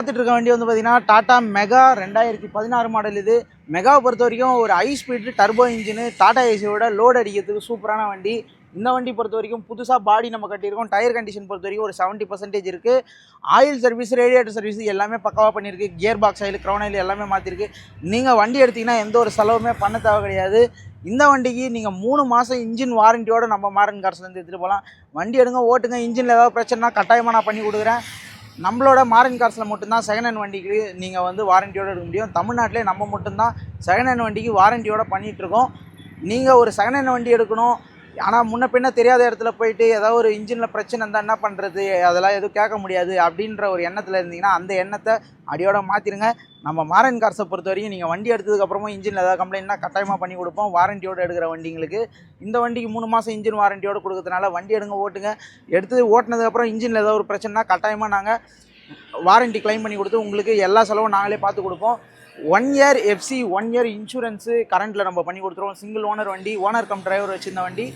பார்த்துட்டு இருக்க வண்டி வந்து பார்த்தீங்கன்னா டாட்டா மெகா ரெண்டாயிரத்தி பதினாறு மாடல் இது. மெகாவை பொறுத்த வரைக்கும் ஒரு high speed turbo engine Tata ஏசியோட load அடிக்கிறதுக்கு சூப்பரான வண்டி. இந்த வண்டி பொறுத்த வரைக்கும் புதுசாக பாடி நம்ம கட்டியிருக்கோம். டயர் கண்டிஷன் பொறுத்த வரைக்கும் ஒரு செவன்ட்டி பர்சன்டேஜ் இருக்குது ஆயில் சர்வீஸ் ரேடியேட்டர் சர்வீஸ் எல்லாமே பக்காவாக பண்ணியிருக்கு. Gear box oil crown oil எல்லாமே மாற்றிருக்கு நீங்கள் வண்டி எடுத்தீங்கன்னா எந்த ஒரு செலவுமே பண்ண தேவை கிடையாது. இந்த வண்டிக்கு நீங்கள் மூணு மாதம் இன்ஜின் வாரண்டியோடு நம்ம மாரன் கார்ஸ்லேருந்து எடுத்துகிட்டு போகலாம். வண்டி எடுங்க ஓட்டுங்க. இன்ஜினில் ஏதாவது பிரச்சனைனா கட்டாயமாக நான் பண்ணி கொடுக்குறேன். நம்மளோட மாரன் கார்ஸில் மட்டும்தான் செகண்ட் ஹேண்ட் வண்டிக்கு நீங்கள் வந்து வாரண்டியோடு எடுக்க முடியும். தமிழ்நாட்டிலே நம்ம மட்டும்தான் செகண்ட் ஹேண்ட் வண்டிக்கு வாரண்டியோட பண்ணிகிட்ருக்கோம் நீங்கள் ஒரு செகண்ட் ஹேண்ட் வண்டி எடுக்கணும். ஆனால் முன்ன பின்ன தெரியாத இடத்துல போயிட்டு ஏதாவது ஒரு இன்ஜினில் பிரச்சனை இருந்தால் என்ன பண்ணுறது அதெல்லாம் எதுவும் கேட்க முடியாது அப்படின்ற ஒரு எண்ணத்தில் இருந்தீங்கன்னா அந்த எண்ணத்தை அடியோட மாற்றிடுங்க நம்ம மாரன் கார்ஸை பொறுத்த வரைக்கும் நீங்கள் வண்டி எடுத்ததுக்கப்புறமும் இன்ஜினில் ஏதாவது கம்ப்ளைண்ட்னா கட்டாயமாக பண்ணி கொடுப்போம். வாரண்டியோட எடுக்கிற வண்டிங்களுக்கு. இந்த வண்டிக்கு மூணு மாதம் இன்ஜின் வாரண்டியோடு கொடுக்கறதுனால வண்டி எடுங்க ஓட்டுங்க. எடுத்து ஓட்டினதுக்கப்புறம் இன்ஜினில் ஏதாவது ஒரு பிரச்சனைனா கட்டாயமாக நாங்கள் வாரண்டி க்ளைம் பண்ணி கொடுத்து உங்களுக்கு எல்லா செலவும் நாங்களே பார்த்து கொடுப்போம். One year FC one year insurance கரண்ட்டில் நம்ம பண்ணி கொடுத்துருவோம். சிங்கிள் ஓனர் வண்டி ஓனர் கம் டிரைவர் வச்சுருந்த வண்டி.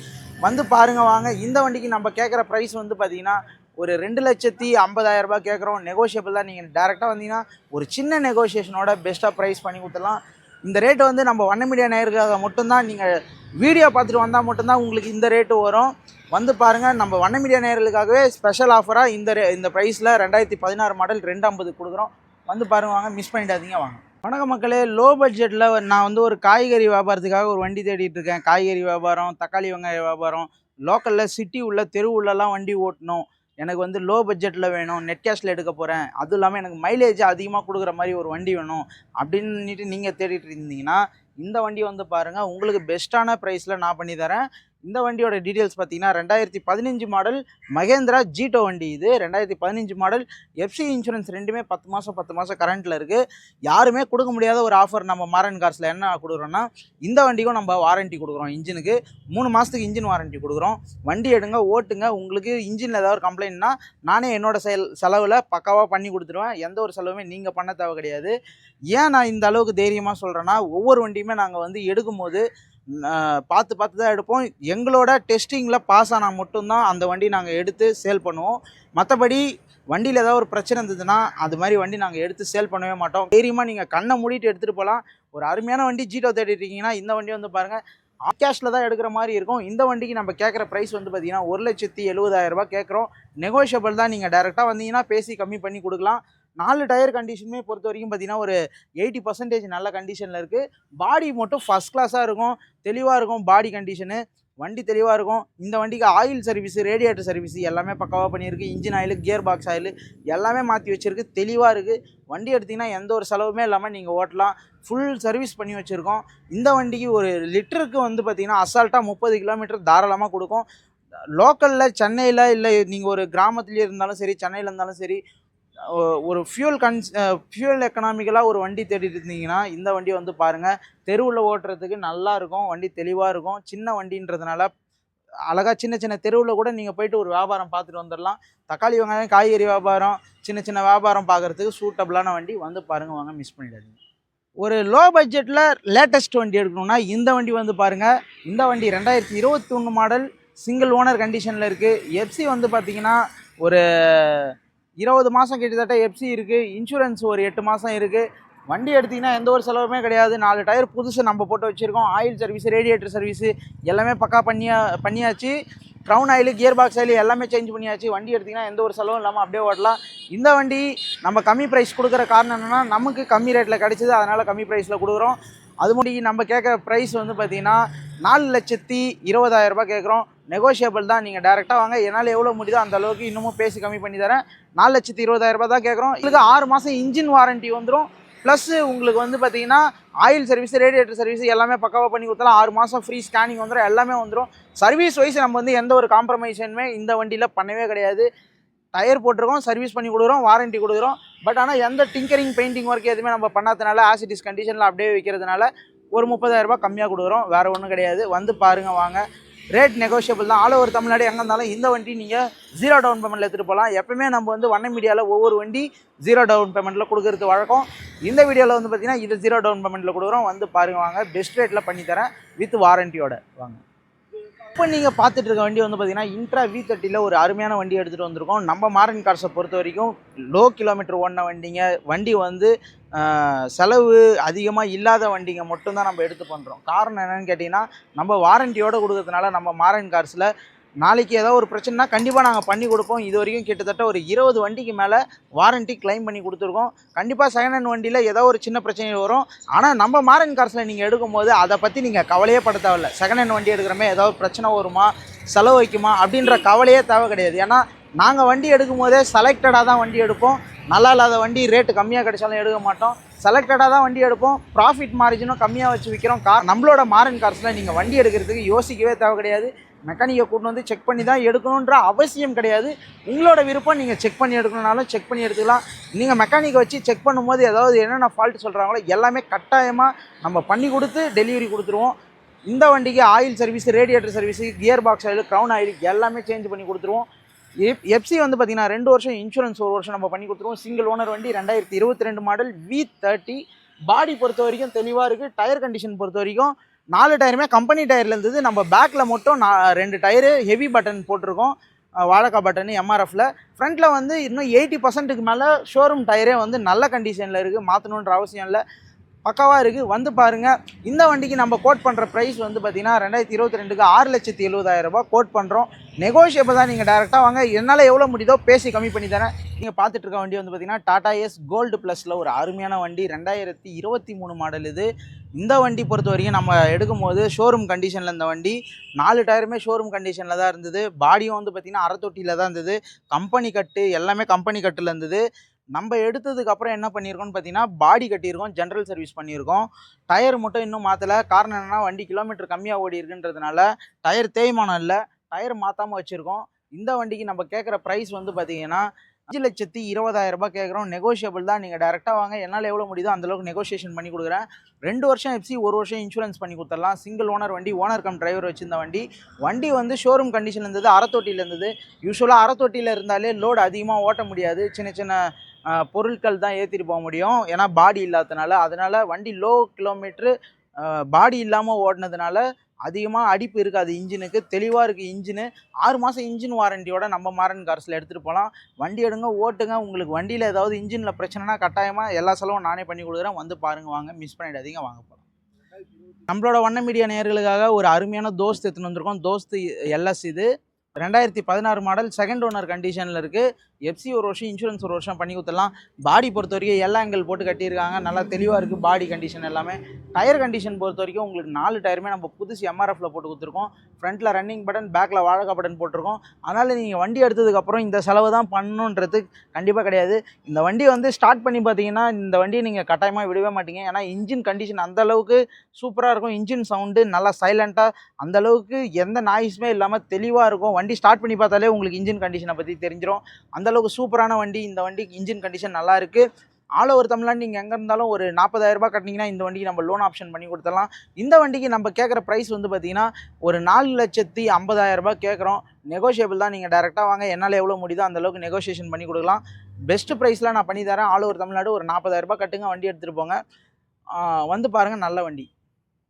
வந்து பாருங்கள் வாங்க இந்த வண்டிக்கு நம்ம கேட்குற ப்ரைஸ் வந்து பார்த்தீங்கன்னா ஒரு ரெண்டு லட்சத்தி ஐம்பதாயிரம் ரூபாய் கேட்குறோம். நெகோஷியபிள் தான் நீங்கள் டேரெக்டாக வந்தீங்கன்னா ஒரு சின்ன நெகோஷியேஷனோட பெஸ்ட்டாக ப்ரைஸ் பண்ணி கொடுத்துடலாம். இந்த ரேட்டு வந்து நம்ம வண்ண மீடியா நேயர்களுக்காக மட்டும்தான் நீங்கள் வீடியோ பார்த்துட்டு வந்தால் மட்டும்தான் உங்களுக்கு இந்த ரேட்டு வரும். வந்து பாருங்கள் நம்ம வண்ண மீடியா நேயர்களுக்காகவே ஸ்பெஷல் ஆஃபராக இந்த ரே இந்த ப்ரைஸில் ரெண்டாயிரத்தி பதினாறு மாடல் ரெண்டு ஐம்பது கொடுக்குறோம். வந்து பாருங்க வாங்க மிஸ் பண்ணிடாதீங்க வாங்க. வணக்கம் மக்களே லோ பட்ஜெட்டில் நான் வந்து ஒரு காய்கறி வியாபாரத்துக்காக ஒரு வண்டி தேடிட்டு இருக்கேன். காய்கறி வியாபாரம் தக்காளி வெங்காய வியாபாரம் லோக்கலில் சிட்டி உள்ள தெரு உள்ளலாம் வண்டி ஓட்டணும். எனக்கு வந்து லோ பட்ஜெட்டில் வேணும். நெட் கேஷில் எடுக்க போகிறேன் அதுவும் இல்லாமல் எனக்கு மைலேஜ் அதிகமாக கொடுக்குற மாதிரி ஒரு வண்டி வேணும். அப்படின்னுட்டு நீங்கள் தேடிட்டு இருந்தீங்கன்னா இந்த வண்டி வந்து பாருங்கள் உங்களுக்கு பெஸ்ட்டான ப்ரைஸில் நான் பண்ணி தரேன். இந்த வண்டியோட டீட்டெயில்ஸ் பார்த்தீங்கன்னா ரெண்டாயிரத்தி பதினஞ்சு மாடல் மகேந்திரா ஜீட்டோ வண்டி இது. ரெண்டாயிரத்தி பதினஞ்சு மாடல் எஃப்சி இன்சூரன்ஸ் ரெண்டுமே பத்து மாதம் பத்து மாதம் கரண்ட்டில் இருக்குது யாருமே கொடுக்க முடியாத ஒரு ஆஃபர் நம்ம மாரன் கார்ஸில் என்ன கொடுக்குறோன்னா இந்த வண்டிக்கும் நம்ம வாரண்டி கொடுக்குறோம் இன்ஜினுக்கு மூணு மாதத்துக்கு இன்ஜின் வாரண்டி கொடுக்குறோம். வண்டி எடுங்க ஓட்டுங்க. உங்களுக்கு இன்ஜினில் ஏதாவது ஒரு கம்ப்ளைண்ட்னா நானே என்னோட செயல் செலவில் பக்காவாக பண்ணி கொடுத்துருவேன். எந்த ஒரு செலவுமே நீங்கள் பண்ண தேவை கிடையாது. ஏன் நான் இந்த அளவுக்கு தைரியமாக சொல்கிறேன்னா ஒவ்வொரு வண்டியுமே நாங்கள் வந்து எடுக்கும்போது பார்த்து பார்த்து தான் எடுப்போம். எங்களோட டெஸ்டிங்கில் பாஸ் ஆனால் மட்டும்தான் அந்த வண்டி நாங்கள் எடுத்து சேல் பண்ணுவோம். மற்றபடி வண்டியில் ஏதாவது ஒரு பிரச்சனை இருந்ததுன்னா அது மாதிரி வண்டி நாங்கள் எடுத்து சேல் பண்ணவே மாட்டோம். தைரியமாக நீங்கள் கண்ணை மூடிட்டு எடுத்துகிட்டு போகலாம் ஒரு அருமையான வண்டி ஜீட்டோ தேடிட்டீங்கன்னா இருக்கீங்கன்னா இந்த வண்டி வந்து பாருங்கள் கேஷில் தான் எடுக்கிற மாதிரி இருக்கும். இந்த வண்டிக்கு நம்ம கேட்குற ப்ரைஸ் வந்து பார்த்தீங்கன்னா ஒரு லட்சத்தி எழுபதாயிரரூபா கேட்குறோம். நெகோஷியபிள் தான். நீங்கள் டேரெக்டாக வந்தீங்கன்னா பேசி கம்மி பண்ணி கொடுக்கலாம். நாலு டயர் கண்டிஷனுமே பொறுத்த வரைக்கும் பார்த்தீங்கன்னா ஒரு எயிட்டி பர்சன்டேஜ் நல்ல கண்டிஷனில் இருக்குது பாடி மட்டும் ஃபஸ்ட் கிளாஸாக இருக்கும் தெளிவாக இருக்கும் பாடி கண்டிஷனு வண்டி தெளிவாக இருக்கும். இந்த வண்டிக்கு ஆயில் சர்வீஸு ரேடியேட்டர் சர்வீஸ் எல்லாமே பக்காவாக பண்ணியிருக்கு. Engine oil gear box oil எல்லாமே மாற்றி வச்சுருக்கு. தெளிவாக இருக்குது வண்டி எடுத்திங்கன்னா எந்த ஒரு செலவுமே இல்லாமல் நீங்கள் ஓட்டலாம். ஃபுல் சர்வீஸ் பண்ணி வச்சுருக்கோம். இந்த வண்டிக்கு ஒரு லிட்டருக்கு வந்து பார்த்திங்கன்னா அசால்ட்டாக முப்பது கிலோமீட்டர் தாராளமாக கொடுக்கும். லோக்கலில் சென்னையில் இல்லை நீங்கள் ஒரு கிராமத்துலேயே இருந்தாலும் சரி சென்னையில் இருந்தாலும் சரி ஒரு ஃபியூல் கன்ஸ் ஃபியூல் எக்கனாமிக்கலாக ஒரு வண்டி தேடிட்டு இருந்தீங்கன்னா இந்த வண்டி வந்து பாருங்கள் தெருவில் ஓட்டுறதுக்கு நல்லா இருக்கும் வண்டி தெளிவாக இருக்கும். சின்ன வண்டின்றதுனால அழகாக சின்ன சின்ன தெருவில் கூட நீங்கள் போயிட்டு ஒரு வியாபாரம் பார்த்துட்டு வந்துடலாம் தக்காளி வெங்காயம் காய்கறி வியாபாரம் சின்ன சின்ன வியாபாரம் பார்க்குறதுக்கு சூட்டபிளான வண்டி வந்து பாருங்கள் வாங்க மிஸ் பண்ணிடாதீங்க. ஒரு லோ பட்ஜெட்டில் லேட்டஸ்ட் வண்டி எடுக்கணும்னா இந்த வண்டி வந்து பாருங்கள் இந்த வண்டி ரெண்டாயிரத்தி இருபத்தி ஒன்று மாடல் சிங்கிள் ஓனர் கண்டிஷனில் இருக்குது எஃப்சி வந்து பார்த்திங்கன்னா ஒரு இருபது மாதம் கிட்டத்தட்ட எஃப்சி இருக்குது இன்சூரன்ஸ் ஒரு எட்டு மாதம் இருக்குது வண்டி எடுத்திங்கன்னா எந்த ஒரு செலவுமே கிடையாது. நாலு டயர் புதுசு நம்ம போட்டு வச்சுருக்கோம். ஆயில் சர்வீஸ் ரேடியேட்டர் சர்வீஸு எல்லாமே பக்கா பண்ணியா பண்ணியாச்சு. Crown oil gear box oil எல்லாமே சேஞ்ச் பண்ணியாச்சு. வண்டி எடுத்திங்கன்னா எந்த ஒரு செலவும் இல்லாமல் அப்படியே ஓட்டலாம். இந்த வண்டி நம்ம கம்மி ப்ரைஸ் கொடுக்குற காரணம் என்னென்னா நமக்கு கம்மி ரேட்டில் கிடச்சிது. அதனால் கம்மி ப்ரைஸில் கொடுக்குறோம். அது முடி நம்ம கேட்குற ப்ரைஸ் வந்து பார்த்திங்கன்னா நாலு லட்சத்தி இருபதாயிரரூபா கேட்குறோம். நெகோஷியபிள் தான். நீங்கள் டேரெக்டாக வாங்க. என்னால் எவ்வளோ முடியுதோ அந்த அளவுக்கு இன்னமும் பேசி கம்மி பண்ணி தரேன். நாலு லட்சத்தி இருபதாயிரம் ரூபாய் தான் கேட்குறோம் இதுக்கு ஆறு மாதம் இன்ஜின் வாரண்டி வந்துடும் ப்ளஸ்ஸு உங்களுக்கு வந்து பார்த்தீங்கன்னா ஆயில் சர்வீஸ் ரேடியேட்டர் சர்வீஸ் எல்லாமே பக்காவாக பண்ணி கொடுத்தாலும் ஆறு மாதம் ஃப்ரீ ஸ்கேனிங் வந்துடும் எல்லாமே வந்துடும் சர்வீஸ் வைஸ் நம்ம வந்து எந்த ஒரு காம்ப்ரமைஸுமே இந்த வண்டியில் பண்ணவே கிடையாது. டயர் போட்டிருக்கோம் சர்வீஸ் பண்ணி கொடுக்குறோம் வாரண்டி கொடுக்குறோம். பட் ஆனால் எந்த டிங்கரிங் பெயிண்டிங் ஒர்க் எதுவுமே நம்ம பண்ணாதனால ஆசிட்டிஸ் கண்டிஷனில் அப்படியே வைக்கிறதுனால ஒரு முப்பதாயிரரூபா கம்மியாக கொடுக்குறோம். வேறு ஒன்றும் கிடையாது. வந்து பாருங்கள் வாங்க. ரேட் நெகோஷியபிள் தான். ஆல் ஓவர் தமிழ்நாடு எங்கே இருந்தாலும் இந்த வண்டி நீங்கள் ஜீரோ டவுன் பேமெண்ட்டில் எடுத்துகிட்டு போகலாம் எப்பவுமே நம்ம வந்து வண்ண மீடியாவில் ஒவ்வொரு வண்டி ஜீரோ டவுன் பேமெண்ட்டில் கொடுக்கறது வழக்கம். இந்த வீடியோவில் வந்து பார்த்தீங்கன்னா இது ஜீரோ டவுன் பேமெண்ட்டில் கொடுக்குறோம். வந்து பாருங்க வாங்க. பெஸ்ட் ரேட்டில் பண்ணி தரேன் வித் வாரண்டியோட வாங்க. இப்போ நீங்கள் பார்த்துட்டு இருக்க வண்டி வந்து பார்த்தீங்கன்னா இன்ட்ரா வி தேர்ட்டியில் ஒரு அருமையான வண்டி எடுத்துகிட்டு வந்திருக்கோம். நம்ம மாரன் கார்ஸை பொறுத்த வரைக்கும் லோ கிலோமீட்டர் ஓடின வண்டிங்க. வண்டி வந்து செலவு அதிகமாக இல்லாத வண்டிங்க மட்டும்தான் நம்ம எடுத்து பண்ணுறோம் காரணம் என்னன்னு கேட்டிங்கன்னா நம்ம வாரண்டியோடு கொடுக்கறதுனால நம்ம மாரன் கார்ஸில் நாளைக்கு ஏதோ ஒரு பிரச்சனைனா கண்டிப்பாக நாங்கள் பண்ணி கொடுப்போம். இது வரைக்கும் கிட்டத்தட்ட ஒரு இருபது வண்டிக்கு மேலே வாரண்ட்டி க்ளைம் பண்ணி கொடுத்துருக்கோம். கண்டிப்பாக செகண்ட் ஹேண்ட் வண்டியில் ஏதோ ஒரு சின்ன பிரச்சனை வரும். ஆனால் நம்ம மாரன் கார்ஸில் நீங்கள் எடுக்கும்போது அதை பற்றி நீங்கள் கவலையே பட தேவையில்ல. செகண்ட் ஹேண்ட் வண்டி எடுக்கிறமே ஏதாவது பிரச்சனை வருமா? செலவு வைக்குமா? அப்படின்ற கவலையே தேவை கிடையாது. ஏன்னா நாங்கள் வண்டி எடுக்கும் போதே செலக்டடாக தான் வண்டி எடுப்போம். நல்லா இல்லாத வண்டி ரேட்டு கம்மியாக கிடைச்சாலும் எடுக்க மாட்டோம். செலக்டடாக தான் வண்டி எடுப்போம். ப்ராஃபிட் மார்ஜினும் கம்மியாக வச்சு விற்கிறோம் கார் நம்மளோட மாரன் கார்ஸில் நீங்கள் வண்டி எடுக்கிறதுக்கு யோசிக்கவே தேவை கிடையாது. மெக்கானிக்கை கூட்டு வந்து செக் பண்ணி தான் எடுக்கணுன்ற அவசியம் கிடையாது. உங்களோட விருப்பம் நீங்கள் செக் பண்ணி எடுக்கணுனாலும் செக் பண்ணி எடுத்துக்கலாம். நீங்கள் மெக்கானிக்கை வச்சு செக் பண்ணும்போது ஏதாவது என்னென்ன ஃபால்ட் சொல்கிறாங்களோ எல்லாமே கட்டாயமாக நம்ம பண்ணி கொடுத்து டெலிவரி கொடுத்துருவோம். இந்த வண்டிக்கு oil service radiator service gear box oil crown oil எல்லாமே சேஞ்ச் பண்ணி கொடுத்துருவோம். எப் எஃப்சி வந்து பார்த்தீங்கன்னா ரெண்டு வருஷம் இன்சூரன்ஸ் ஒரு வருஷம் நம்ம பண்ணி கொடுத்துருவோம். சிங்கிள் ஓனர் வண்டி ரெண்டாயிரத்தி இருபத்தி ரெண்டு மாடல் வி தேர்ட்டி பாடி பொறுத்த வரைக்கும் தெளிவாக இருக்குது டயர் கண்டிஷன் பொறுத்த வரைக்கும் நாலு டயருமே கம்பெனி டயரில் இருந்தது. நம்ம பேக்கில் மட்டும் நான் ரெண்டு டயரு ஹெவி பட்டன் போட்டிருக்கோம். அஹ் வாழைக்காய் பட்டன் எம்ஆர்எஃப்ல ஃப்ரண்ட்டில் வந்து இன்னும் எயிட்டி பர்சன்ட்டுக்கு மேலே ஷோரூம் டயரே வந்து நல்ல கண்டிஷனில் இருக்குது மாற்றணுன்ற அவசியம் இல்லை. பக்காவாக இருக்குது வந்து பாருங்கள் இந்த வண்டிக்கு நம்ம கோட் பண்ணுற ப்ரைஸ் வந்து பார்த்தீங்கன்னா ரெண்டாயிரத்தி இருபத்தி ரெண்டுக்கு ஆறு லட்சத்தி எழுபதாயிரம் கோட் பண்ணுறோம் நெகோஷியபிள் தான் நீங்கள் டேரெக்டாக வாங்க. என்னால் எவ்வளோ முடியுதோ பேசி கம்மி பண்ணி தரேன். நீங்கள் பார்த்துட்டு இருக்க வண்டி வந்து பார்த்தீங்கன்னா டாடா எஸ் கோல்டு ப்ளஸில் ஒரு அருமையான வண்டி ரெண்டாயிரத்தி இருபத்தி மூணு மாடல் இது. இந்த வண்டி பொறுத்த வரைக்கும் நம்ம எடுக்கும்போது ஷோரூம் கண்டிஷனில் இந்த வண்டி. நாலு டயருமே ஷோரூம் கண்டிஷனில் தான் இருந்தது. பாடியும் வந்து பார்த்திங்கன்னா அறத்தொட்டியில் தான் இருந்தது. கம்பெனி கட்டு எல்லாமே கம்பெனி கட்டில் இருந்தது. நம்ம எடுத்ததுக்கு அப்புறம் என்ன பண்ணியிருக்கோம்னு பார்த்தீங்கன்னா பாடி கட்டியிருக்கோம் ஜென்ரல் சர்வீஸ் பண்ணியிருக்கோம். டயர் மட்டும் இன்னும் மாற்றலை காரணம் என்னென்னா வண்டி கிலோமீட்டர் கம்மியாக ஓடி இருக்குன்றதுனால டயர் தேய்மானம் இல்லை. டயர் மாற்றாமல் வச்சுருக்கோம். இந்த வண்டிக்கு நம்ம கேட்குற ப்ரைஸ் வந்து பார்த்தீங்கன்னா அஞ்சு லட்சத்தி இருபதாயிரம் ரூபாய் கேட்குறோம் நெகோஷியபிள் தான். நீங்கள் டேரெக்டாக வாங்க. என்னால் எவ்வளோ முடியுதோ அந்தளவுக்கு நெகோஷியேஷன் பண்ணி கொடுக்குறேன். ரெண்டு வருஷம் எஃப்சி ஒரு வருஷம் இன்சூரன்ஸ் பண்ணி கொடுத்துடலாம். சிங்கிள் ஓனர் வண்டி ஓனர் கம் டிரைவர் வச்சிருந்த வண்டி. வண்டி வந்து ஷோரூம் கண்டிஷன் இருந்தது. அறத்தொட்டியில் இருந்தது. யூஸ்வலாக அறத்தொட்டியில் இருந்தாலே லோடு அதிகமாக ஓட்ட முடியாது. சின்ன சின்ன பொருட்கள் தான் ஏற்றிட்டு போக முடியும். ஏன்னா பாடி இல்லாததுனால. அதனால் வண்டி லோ கிலோமீட்ரு பாடி இல்லாமல் ஓடினதுனால அதிகமாக அடிப்பு இருக்காது இன்ஜினுக்கு. தெளிவாக இருக்குது இன்ஜினு. ஆறு மாதம் இன்ஜின் வாரண்டியோட நம்ம மாறன் கார்ஸில் எடுத்துகிட்டு போகலாம். வண்டி எடுங்க ஓட்டுங்க. உங்களுக்கு வண்டியில் ஏதாவது இன்ஜினில் பிரச்சனைனா கட்டாயமாக எல்லா செலவும் நானே பண்ணி கொடுக்குறேன். வந்து பாருங்கள் வாங்க. மிஸ் பண்ணிடாதீங்க வாங்க போகலாம் நம்மளோட வண்ண மீடியா நேர்களுக்காக ஒரு அருமையான தோஸ்து எடுத்துன்னு வந்திருக்கோம். தோஸ்து எல்எஸ் இது. ரெண்டாயிரத்தி பதினாறு மாடல் செகண்ட் ஓனர் கண்டிஷனில் இருக்குது எஃப்சி ஒரு வருஷம் இன்சூரன்ஸ் ஒரு வருஷம் பண்ணி கொடுத்துடலாம். பாடி பொறுத்த வரைக்கும் எல்லா ஆங்கிள் போட்டு கட்டியிருக்காங்க. நல்லா தெளிவாக இருக்குது பாடி கண்டிஷன் எல்லாமே. டயர் கண்டிஷன் பொறுத்த வரைக்கும் உங்களுக்கு நாலு டயருமே நம்ம புதுசு எம்ஆர்எஃப்ல போட்டு கொடுத்துருக்கோம். ஃப்ரண்ட்டில் ரன்னிங் பட்டன் பேக்கில் வாழக்கா பட்டன் போட்டிருக்கோம். அதனால் நீங்கள் வண்டி எடுத்ததுக்கப்புறம் இந்த செலவு தான் பண்ணணுன்றது கண்டிப்பாக கிடையாது. இந்த வண்டி வந்து ஸ்டார்ட் பண்ணி பார்த்தீங்கன்னா இந்த வண்டியை நீங்கள் கட்டாயமாக விடவே மாட்டீங்க. ஏன்னா இன்ஜின் கண்டிஷன் அந்த அளவுக்கு சூப்பராக இருக்கும். இன்ஜின் சவுண்டு நல்லா சைலண்ட்டாக அந்த அளவுக்கு எந்த நாய்ஸுமே இல்லாமல் தெளிவாக இருக்கும். வண்டி ஸ்டார்ட் பண்ணி பார்த்தாலே உங்களுக்கு இன்ஜின் கண்டிஷனை பற்றி தெரிஞ்சிடும் அந்த அளவுக்கு சூப்பரான வண்டி. இந்த வண்டிக்கு இன்ஜின் கண்டிஷன் நல்லா இருக்குது ஆல் ஓவர் தமிழ்நாடு நீங்கள் எங்கே இருந்தாலும் ஒரு நாற்பதாயிரரூபா கட்டினீங்கன்னா இந்த வண்டிக்கு நம்ம லோன் ஆப்ஷன் பண்ணி கொடுத்துடலாம். இந்த வண்டிக்கு நம்ம கேட்குற ப்ரைஸ் வந்து பார்த்தீங்கன்னா ஒரு நாலு லட்சத்தி ஐம்பதாயிரரூபா கேட்குறோம் நெகோஷியபிள் தான். நீங்கள் டேரெக்டாக வாங்க. என்னால் எவ்வளோ முடியுதோ அந்தளவுக்கு நெகோஷியேஷன் பண்ணி கொடுக்கலாம். பெஸ்ட் ப்ரைஸ்லாம் நான் பண்ணி தரேன். ஆல் ஓவர் தமிழ்நாடு ஒரு நாற்பதாயிரரூபா கட்டுங்க. வண்டி எடுத்துகிட்டு போங்க. வந்து பாருங்கள் நல்ல வண்டி.